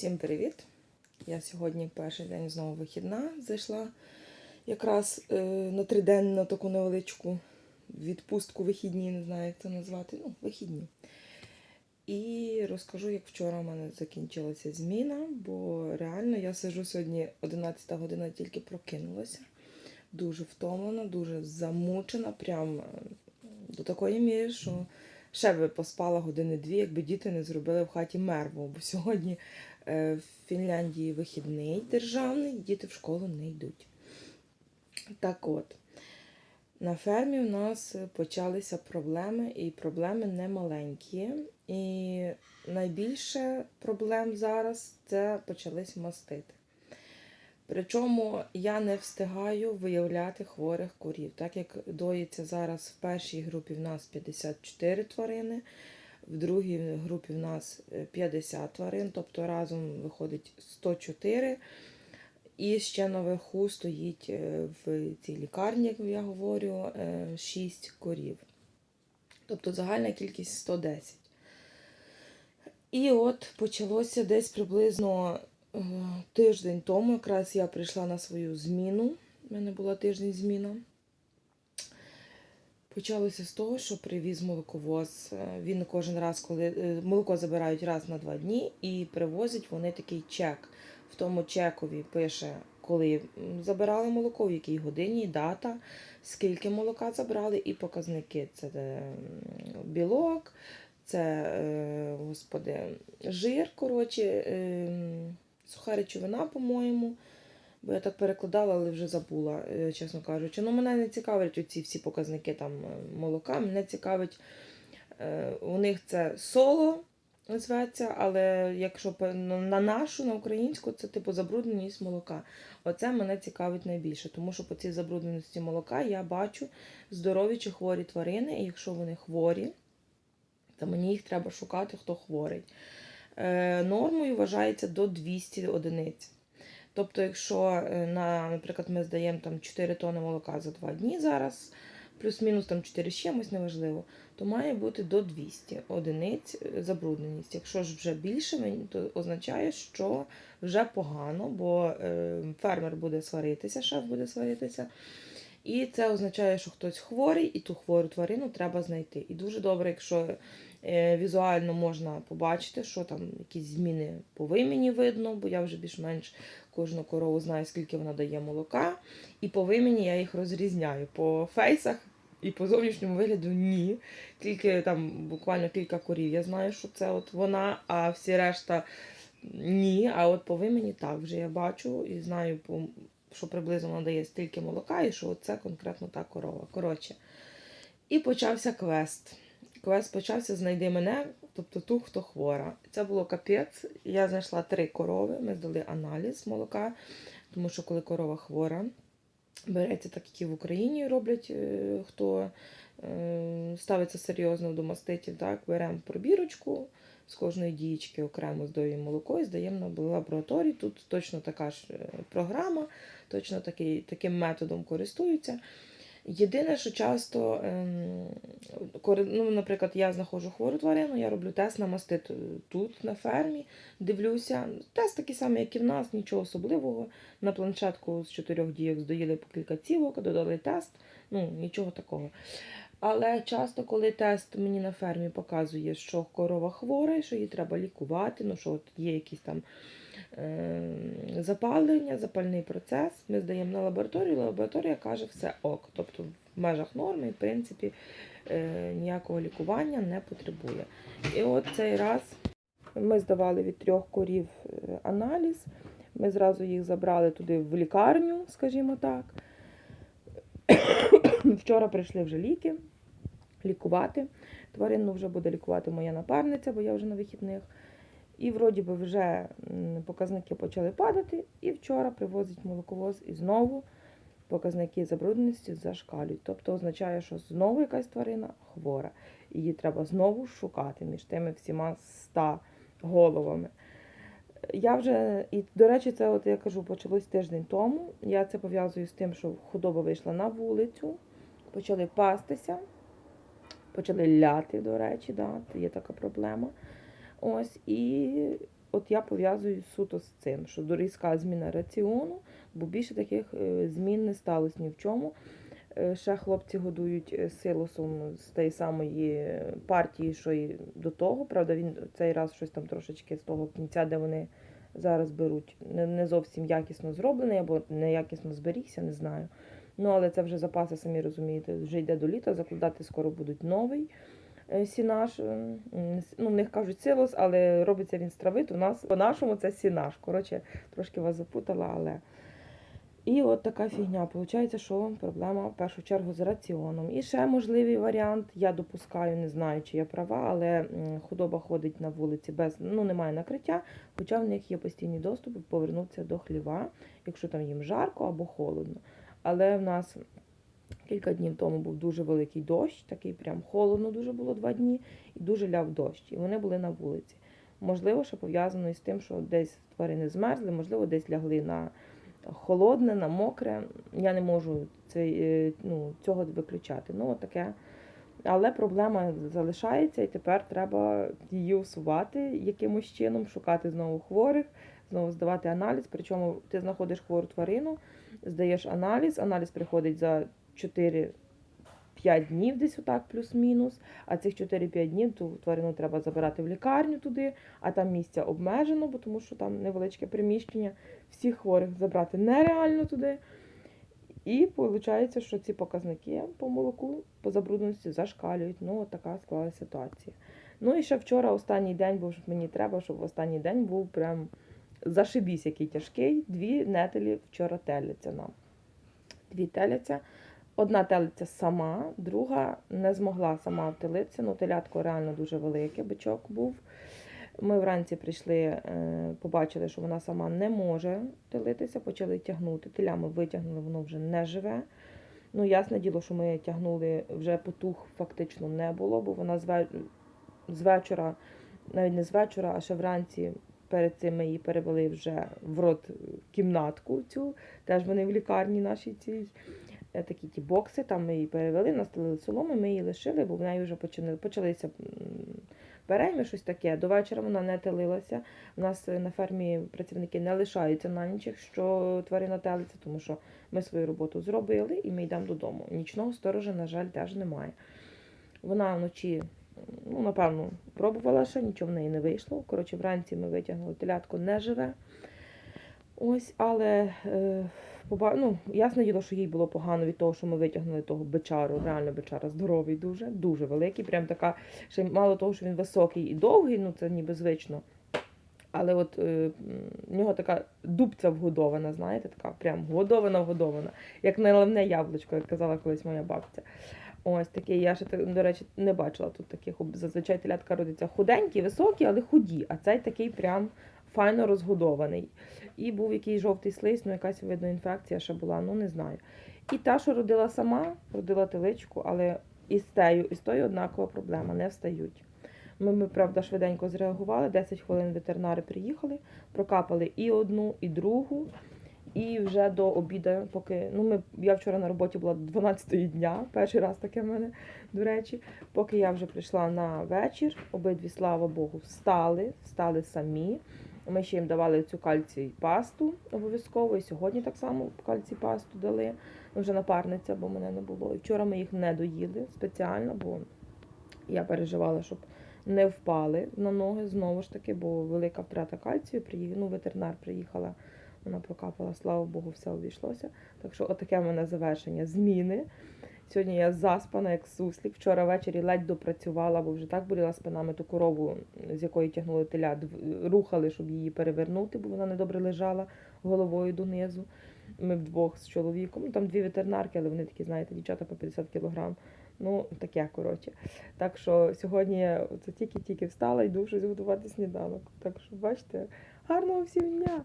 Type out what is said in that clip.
Всім привіт! Я сьогодні перший день знову вихідна. Зайшла якраз е, на триденну таку невеличку відпустку вихідні, не знаю, як це назвати. Ну, вихідні. І розкажу, як вчора у мене закінчилася зміна, бо реально я сижу сьогодні 11 година, тільки прокинулася. Дуже втомлена, дуже замучена, прям е, до такої міри, що ще би поспала години-дві, якби діти не зробили в хаті мерву. Бо сьогодні в Фінляндії вихідний державний, діти в школу не йдуть. Так от, на фермі у нас почалися проблеми, і проблеми не маленькі. І найбільше проблем зараз це почались мастити. Причому я не встигаю виявляти хворих курів, так як доїться зараз в першій групі в нас 54 тварини, в другій групі в нас е, 50 тварин, тобто разом виходить 104. І ще наверху стоїть е, в цій лікарні, як я говорю, 6 корів. Тобто загальна кількість 110. І от почалося десь приблизно е, тиждень тому, якраз я прийшла на свою зміну. У мене була тиждень зміна. Почалося з того, що привіз молоковоз. Е, Він кожен раз, коли е, молоко забирають раз на два дні, і привозять вони такий чек. В тому чекові пише, коли забирали молоко, в якій годині, дата, скільки молока забрали, і показники. Це е, білок, це господи, жир, коротше, суха речовина, по-моєму. Бо я так перекладала, але вже забула, е, чесно кажучи. Ну, мене не цікавлять оці всі показники там е, молока. Мене цікавить, е, у них це соло зветься, але якщо на нашу, на українську, це типу забрудненість молока. Оце мене цікавить найбільше, тому що по цій забрудненості молока я бачу здорові чи хворі тварини, і якщо вони хворі, то мені їх треба шукати, хто хворий. Нормою вважається до 200 одиниць. Тобто, якщо, е, на, наприклад, ми здаємо там 4 тони молока за 2 дні зараз, плюс-мінус там 4 з чимось, неважливо, то має бути до 200 одиниць е, забрудненість. Якщо ж вже більше, то означає, що вже погано, бо е, фермер буде сваритися, шеф буде сваритися. І це означає, що хтось хворий, і ту хвору тварину треба знайти. І дуже добре, якщо е, візуально можна побачити, що там якісь зміни по вимені видно, бо я вже більш-менш кожну корову знаю, скільки вона дає молока. І по вимені я їх розрізняю. По фейсах і по зовнішньому вигляду ні. Тільки там буквально кілька корів. Я знаю, що це от вона, а всі решта ні. А от по вимені так вже я бачу і знаю, по- що приблизно вона дає стільки молока, і що це конкретно та корова. Коротше. І почався квест. Квест почався знайди мене, тобто ту, хто хвора. Це було капець. Я знайшла три корови. Ми здали аналіз молока, тому що коли корова хвора, береться так, як і в Україні роблять, е, хто е, ставиться серйозно до маститів, так, беремо пробірочку. З кожної дієчки окремо здаємо молоко і здаємо на лабораторії. Тут точно така ж е, програма, точно такий, таким методом користуються. Єдине, що часто, ем, ну, наприклад, я знаходжу хвору тварину, я роблю тест на мастит е, тут, на фермі, дивлюся. Тест такий самий, як і в нас, нічого особливого. На планшетку з чотирьох дійок здоїли по кілька цівок, додали тест, ну, нічого такого. Але часто, коли тест мені на фермі показує, що корова хвора, що її треба лікувати, ну що от є якісь там е, запалення, запальний процес, ми здаємо на лабораторію, лабораторія каже все ок. Тобто в межах норми, в принципі, е, ніякого лікування не потребує. І от цей раз ми здавали від трьох корів е, аналіз. Ми зразу їх забрали туди в лікарню, скажімо так. Вчора прийшли вже ліки лікувати. Тварину вже буде лікувати моя напарниця, бо я вже на вихідних. І вроді би вже показники почали падати. І вчора привозить молоковоз і знову показники забрудненості зашкалюють. Тобто означає, що знову якась тварина хвора. Її треба знову шукати між тими всіма ста головами. Я вже, і до речі, це, от я кажу, почалось тиждень тому. Я це пов'язую з тим, що худоба вийшла на вулицю, почали пастися, почали ляти, до речі, да, є така проблема. Ось, і от я пов'язую суто з цим, що різка зміна раціону, бо більше таких е, змін не сталося ні в чому. Е, Ще хлопці годують е, силосом з тієї самої партії, що і до того. Правда, він цей раз щось там трошечки з того кінця, де вони зараз беруть, не зовсім якісно зроблений або неякісно зберігся, не знаю. Ну, але це вже запаси, самі розумієте, вже йде до літа, закладати скоро будуть новий е, сінаж. е, Ну, в них кажуть силос, але робиться він з трави, то у нас по-нашому це сінаж. Коротше, трошки вас запутала, але. І от така фігня. Получається, що проблема в першу чергу з раціоном. І ще можливий варіант, я допускаю, не знаю, чи я права, але худоба ходить на вулиці без, ну немає накриття, хоча в них є постійний доступ повернутися до хліва, якщо там їм жарко або холодно. Але в нас кілька днів тому був дуже великий дощ, такий прям холодно дуже було два дні, і дуже ляв дощ. І вони були на вулиці. Можливо, що пов'язано із тим, що десь тварини змерзли, можливо, десь лягли на холодне, на мокре. Я не можу цей, е, ну, цього виключати. Ну, от таке. Але проблема залишається, і тепер треба її усувати якимось чином, шукати знову хворих, знову здавати аналіз. Причому ти знаходиш хвору тварину, здаєш аналіз, аналіз приходить за 4-5 днів, десь отак, плюс-мінус. А цих 4-5 днів ту тварину треба забирати в лікарню туди, а там місця обмежено, бо тому що там невеличке приміщення. Всіх хворих забрати нереально туди. І виходить, що ці показники по молоку по забрудненості зашкалюють. Ну, така склалася ситуація. Ну і ще вчора останній день, бо ж мені треба, щоб останній день був прям зашибісь, який тяжкий. Дві нетелі вчора теляться нам. Дві теляться. Одна телиця сама, друга не змогла сама втелитися. Ну, телятко реально дуже велике, бичок був. Ми вранці прийшли, е, побачили, що вона сама не може телитися, почали тягнути. Теля ми витягнули, воно вже не живе. Ну, ясне діло, що ми тягнули, вже потух фактично не було, бо вона з, вечора, навіть не з вечора, а ще вранці перед цим ми її перевели вже в рот кімнатку цю. Теж вони в лікарні нашій цій. е, Такі ті бокси, там ми її перевели, настелили соломи, ми її лишили, бо в неї вже почали, почалися перейми, щось таке. До вечора вона не телилася. У нас е, на фермі працівники не лишаються на ніч, якщо тварина телиться, тому що ми свою роботу зробили і ми йдемо додому. Нічного сторожа, на жаль, теж немає. Вона вночі, ну, напевно, пробувала ще, нічого в неї не вийшло. Коротше, вранці ми витягнули телятко не живе. Ось, але е. Ну, ясно діло, що їй було погано від того, що ми витягнули того бичару. Реально бичара здоровий дуже, дуже великий. Прям така, ще мало того, що він високий і довгий, ну це ніби звично. Але от е, в нього така дубця вгодована, знаєте, така прям вгодована, вгодована, як наливне яблучко, як казала колись моя бабця. Ось такий, я ще, до речі, не бачила тут таких. Зазвичай телятка родиться худенькі, високі, але худі. А цей такий прям файно розгодований. І був якийсь жовтий слизь, ну якась видно інфекція ще була, ну не знаю. І та, що родила сама, родила теличку, але і з тею, і з тою однакова проблема, не встають. Ми, ми, правда, швиденько зреагували, 10 хвилин ветеринари приїхали, прокапали і одну, і другу. І вже до обіду, поки ну ми я вчора на роботі була до 12 дня, перший раз таке в мене, до речі. Поки я вже прийшла на вечір, обидві, слава Богу, встали, встали самі. Ми ще їм давали цю кальцій пасту обов'язково. І сьогодні так само кальцій пасту дали. Ну, Вже напарниця, бо мене не було. І вчора ми їх не доїли спеціально, бо я переживала, щоб не впали на ноги знову ж таки, бо велика втрата кальцію. Ну, ветеринар приїхала, вона прокапала, слава Богу, все обійшлося. Так що отаке в мене завершення зміни. Сьогодні я заспана, як суслік. Вчора ввечері ледь допрацювала, бо вже так боліла спинами ту корову, з якої тягнули теля, рухали, щоб її перевернути, бо вона недобре лежала головою донизу. Ми вдвох з чоловіком. Ну, там дві ветеринарки, але вони такі, знаєте, дівчата по 50 кілограм. Ну, таке, коротше. Так що сьогодні це тільки-тільки встала, йду щось готувати сніданок. Так що, бачите, гарного всім дня!